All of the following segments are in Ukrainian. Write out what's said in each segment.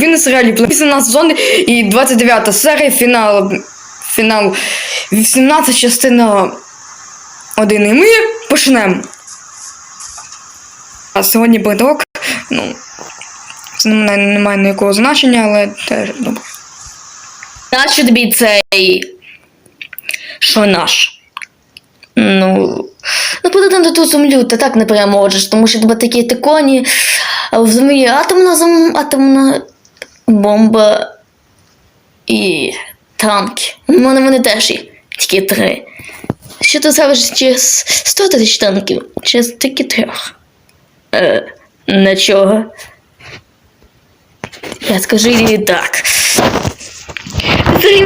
він на серіалі 18 сезон і 29 серія, фінал, фінал 18 частина 1. І ми почнемо. А сьогодні биток, ну, це не має, ніякого значення, але теж добре. Нащо тобі цей. Що наш? Ну. Ну, подати на ту землю, ти так не переможеш, тому що тебе такі тиконі, в землі атомна атомна бомба і танки. У мене вони теж є, тільки три. Що ти ставиш через 100 тисяч танків, чи тільки трьох? Е, нічого. Я скажу їй так.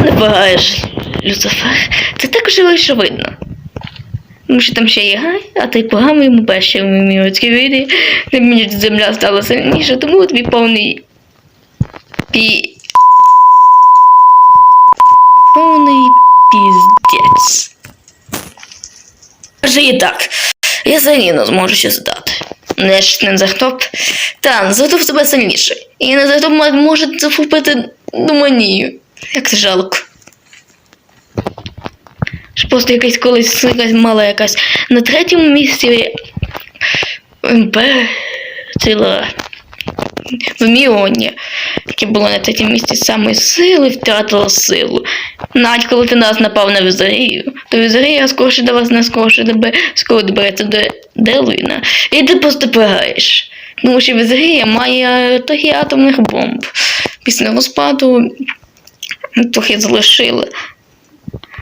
Не багаєш, Люцифер. Це так уже лише видно. Тому що там ще є гай, а ти погано йому перші в міміоцькій війні, де мені земля стала сильніша, тому тобі повний пі... Повний піздець. Каже і так, я не зможу ще здати. Не ж не захтоп. Та, захтоп тебе сильніше. І не захтоп може захопити думанію. Як це жалко. Ж просто якась колись якась мала якась на третьому місці МП ціла в Міоні, яке було на третьому місці саме сили, втратила силу. Навіть коли ти нас напав на Візарію, то Візарія скорше до вас не скорше тебе скоро добереться до Делуїна. І ти просто пигаєш. Тому що Візарія має трохи атомних бомб. Після розпаду трохи залишили.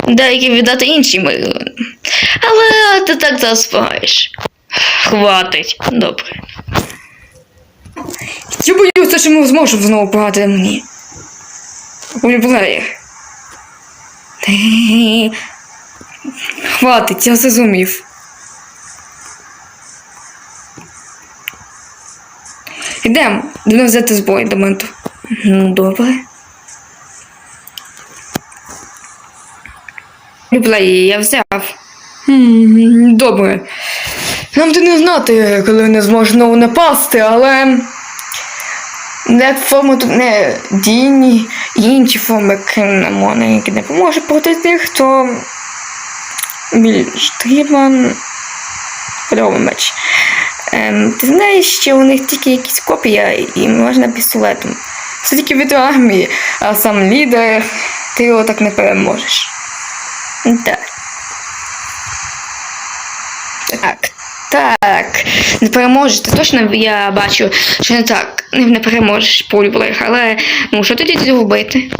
Деякі віддати інші іншим. Але ти так заспагаєш. Хватить. Добре. Я боюся, що ми зможемо знову пограти мені. Улюблеє. Хватить, я зрозумів. Ідемо, будемо взяти зброю до моменту. Ну, добре. Улюблеє, я взяв. Добре. Нам ти не знати, коли не зможеш знову напасти, але. Не форма тут не дійні і інші форми кримномони, які не поможуть проти тих, хто більш трібен подобний меч. Ем, ти знаєш, що у них тільки якісь копія і можна пістолетом. Все тільки від армії, а сам лідер, ти його так не переможеш. Так. Так, так. Не переможеш. Точно я бачу, що не так. Не, переможеш полюблех, але ну що тоді зробити?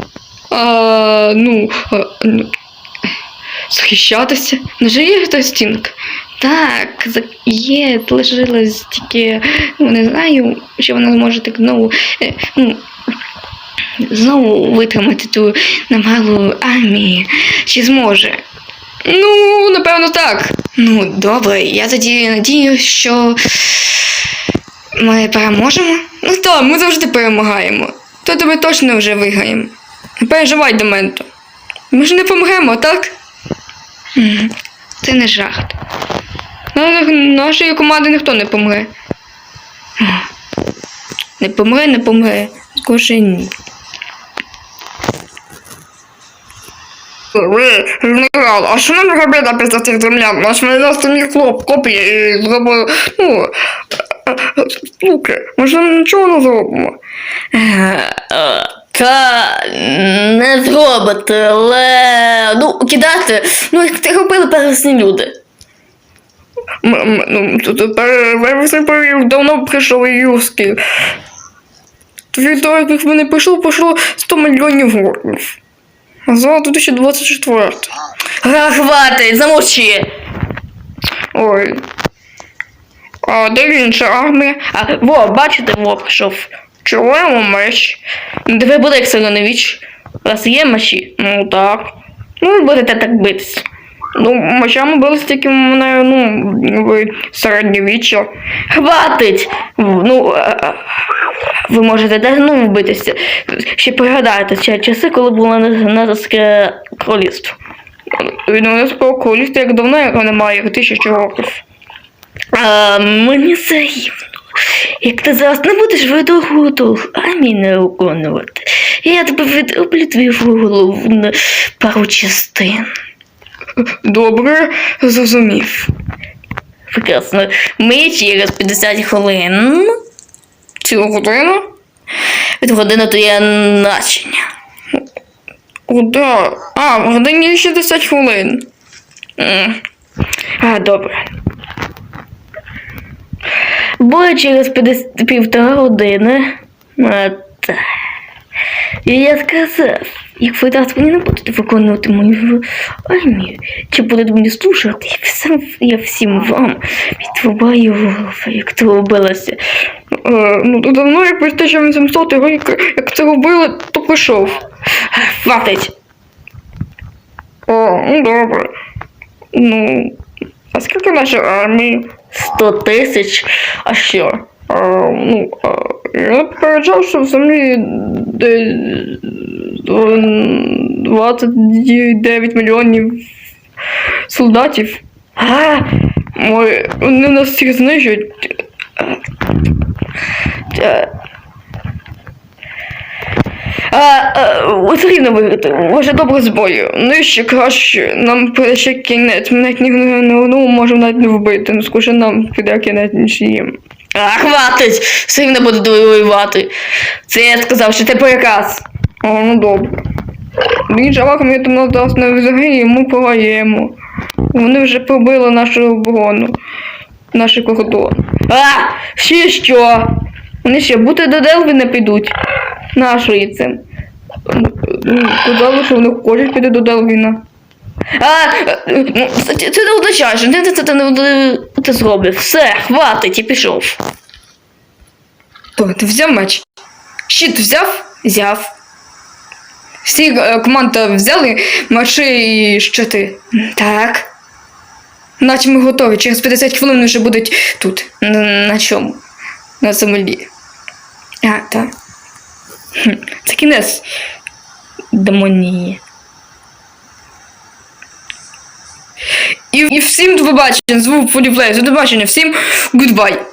А, ну, а, ну, захищатися. Не же є та стінка. Так, є, лишилась тільки, ну не знаю, що вона зможе так знову. е, Ну, знову витримати ту намалу армії. Чи зможе? Ну, напевно, так. Ну, добре, я тоді надію, що ми переможемо. Ну так, ми завжди перемагаємо. То тебе точно вже виграємо. Не переживай до мене. Ми ж не помремо, так? Це не жарт. Нашої команди ніхто не помре. Не помре, не помре. Скорше ні. Ви, генерал, а що нам робити після цих землян? Наш мене нас мій хлоп копії і зробили, ну, е, е, штуки. Ми ж нам нічого не зробимо. Та не зробити, але ну, кидати. Ну, як ти робили пересні люди. Ну, тепер період давно прийшов і юрський. Від того, як вони прийшло, пройшло 100 мільйонів років. А зараз 2024. Га, хватить, замовчи. Ой. А де інша армія? А, во, бачите, во прийшов. Чуємо меч. Диви буде як Селенович. У вас є мечі? Ну так. Ну, ви будете так битися. Ну, мечами билися тільки мене, ну, в середньовіччя. Хватить! В- Ну, е, е, ви можете давно вбитися. Ще пригадайте ці часи, коли було Назарське королівство. У нас про як давно, як немає, як тисячу років. А, мені це гівно. Як ти зараз не будеш видовго долг армії не виконувати, я тебе відроблю твою голову на пару частин. Добре, зрозумів. Прекрасно. Ми через 50 хвилин. Цілу годину? Від години то є начення. Куди? А, в годині 60 хвилин. А, добре. Буде через 50, півтора години. От. І я сказав, як ви зараз мені не будете виконувати мою армію, чи будете мені слушати, я всім, я всім вам відрубаю голову, як це робилося. Е, ну, то давно, як 1800 рік, як це робили, то прийшов. Хватить! О, ну добре. Ну, а скільки нашої армії? Сто тисяч, а що? А, ну, а, я попереджав, що в землі десь 29 мільйонів солдатів. А, вони нас всіх знищують. Е, А, а, все рівно виграти. Вже добре з бою. Нижче краще. Нам піде ще кінець. Ми навіть ні не одному можемо навіть не вбити. Ну скаже нам піде кінець ніж їм. А, хватить! Все рівно буду воювати. Це я сказав, що ти приказ. О, ну добре. Він жалаком там нас не взагалі, і ми пограємо. Вони вже побили нашу оборону, наш кордон. А, ще що? Вони ще бути до Делві не підуть. Нашої це. Ну, Казали, що вони хочуть піти до Делвіна. А, ну, це, це не означає, що ти це не, не, ти зробив. Все, хватить, я пішов. То, ти взяв меч? Щит взяв? Взяв. Всі е, команда взяли мечі і щити. Так. Наче ми готові. Через 50 хвилин вже будуть тут. На, чому? На землі. А, так. Це кінець. Демонії. І, і всім до побачення. Звук поліплею. До побачення. Всім гудбай.